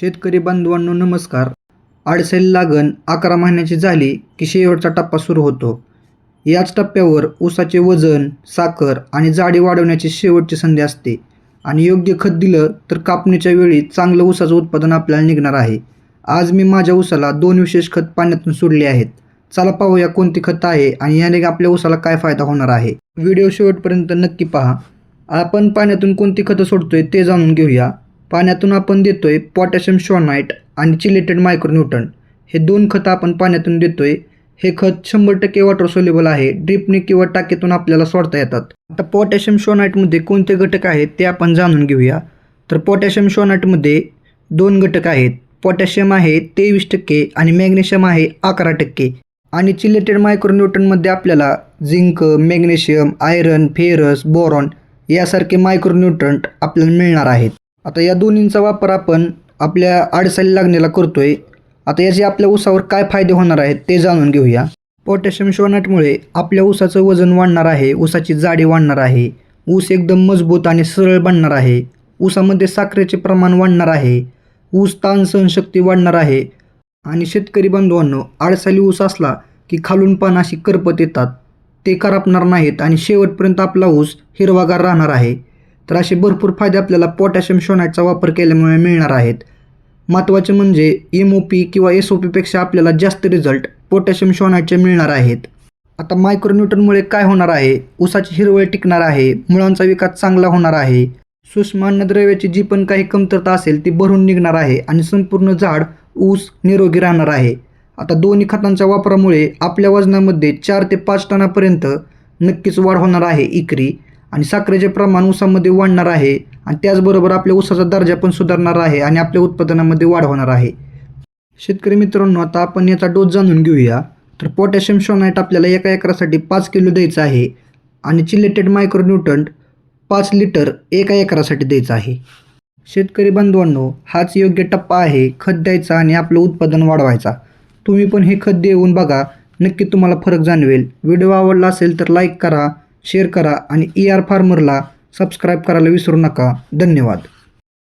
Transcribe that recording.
शेतकरी बांधवांनो नमस्कार. आडसेल लागण अकरा महिन्याची झाली की शेवटचा टप्पा सुरू होतो. याच टप्प्यावर ऊसाचे वजन साखर आणि जाडी वाढवण्याची शेवटची संधी असते. आणि योग्य खत दिलं तर कापणीच्या वेळी चांगलं ऊसाचं उत्पादन आपल्याला निघणार आहे. आज मी माझ्या ऊसाला दोन विशेष खत पाण्यातून सोडले आहेत. चला पाहूया कोणती खतं आहे आणि याने आपल्या ऊसाला काय फायदा होणार आहे. व्हिडिओ शेवटपर्यंत नक्की पहा. आपण पाण्यातून कोणती खतं सोडतोय ते जाणून घेऊया. पाण्यातून आपण देतो आहे पोटॅशियम शॉनाईट आणि चिलेटेड मायक्रोन्यूटन हे दोन खतं आपण पाण्यातून देतो आहे हे खत शंभर टक्के वॉटर सोल्युबल आहे. ड्रिपने किंवा टाकीतून आपल्याला सोडता येतात. आता पोटॅशियम शॉनाईटमध्ये कोणते घटक आहेत ते आपण जाणून घेऊया. तर पोटॅशियम शॉनाईटमध्ये दोन घटक आहेत. पोटॅशियम आहे तेवीस टक्के आणि मॅग्नेशियम आहे अकरा टक्के. आणि चिलेटेड मायक्रोन्यूटनमध्ये आपल्याला zinc magnesium iron ferrous boron यासारखे मायक्रोन्यूट्रंट आपल्याला मिळणार आहेत. आता या दोन्हींचा वापर आपण आपल्या आडसाली लागण्याला करतोय. आता याचे आपल्या ऊसावर काय फायदे होणार आहेत ते जाणून घेऊया. पोटॅशियम शोनाटमुळे आपल्या ऊसाचं वजन वाढणार आहे ऊसाची जाडी वाढणार आहे ऊस एकदम मजबूत आणि सरळ बनणार आहे ऊसामध्ये साखरेचे प्रमाण वाढणार आहे ऊस ताण सहनशक्ती वाढणार आहे. आणि शेतकरी बांधवांनो आडसाली ऊस असला की खालून पान अशी करपत येतात. ते करपणार नाहीत आणि शेवटपर्यंत आपला ऊस हिरवागार राहणार आहे. तर असे भरपूर फायदे आपल्याला पोटॅशियम शोनाईटचा वापर केल्यामुळे मिळणार आहेत. महत्त्वाचे म्हणजे एम ओ पी किंवा एस ओ पीपेक्षा आपल्याला जास्त रिझल्ट पोटॅशियम शोनाईटचे मिळणार आहेत. आता मायक्रोन्यूटनमुळे काय होणार आहे? ऊसाची हिरवळ टिकणार आहे. मुळांचा विकास चांगला होणार आहे. सूक्ष्म अन्नद्रव्याची जी पण काही कमतरता असेल ती भरून निघणार आहे आणि संपूर्ण झाड ऊस निरोगी राहणार आहे. आता दोन्ही खतांच्या वापरामुळे आपल्या वजनामध्ये चार ते पाच टनापर्यंत नक्कीच वाढ होणार आहे इकरी आणि साखरेचे प्रमाण ऊसामध्ये वाढणार आहे आणि त्याचबरोबर आपल्या ऊसाचा दर्जा पण सुधारणार आहे आणि आपल्या उत्पादनामध्ये वाढ होणार आहे. शेतकरी मित्रांनो आता आपण याचा डोस जाणून घेऊया. तर पोटॅशियम शोनाईट आपल्याला एका एकरासाठी पाच किलो द्यायचं आहे आणि चिलेटेड मायक्रोन्यूटंट पाच लिटर एका एकरासाठी द्यायचं आहे. शेतकरी बंधूंनो हाच योग्य टप्पा आहे खत द्यायचा आणि आपलं उत्पादन वाढवायचा. तुम्ही पण हे खत देऊन बघा. नक्की तुम्हाला फरक जाणवेल. व्हिडिओ आवडला असेल तर लाईक करा. शेअर करा आणि ई आर फार्मरला सबस्क्राईब करायला विसरू नका. धन्यवाद.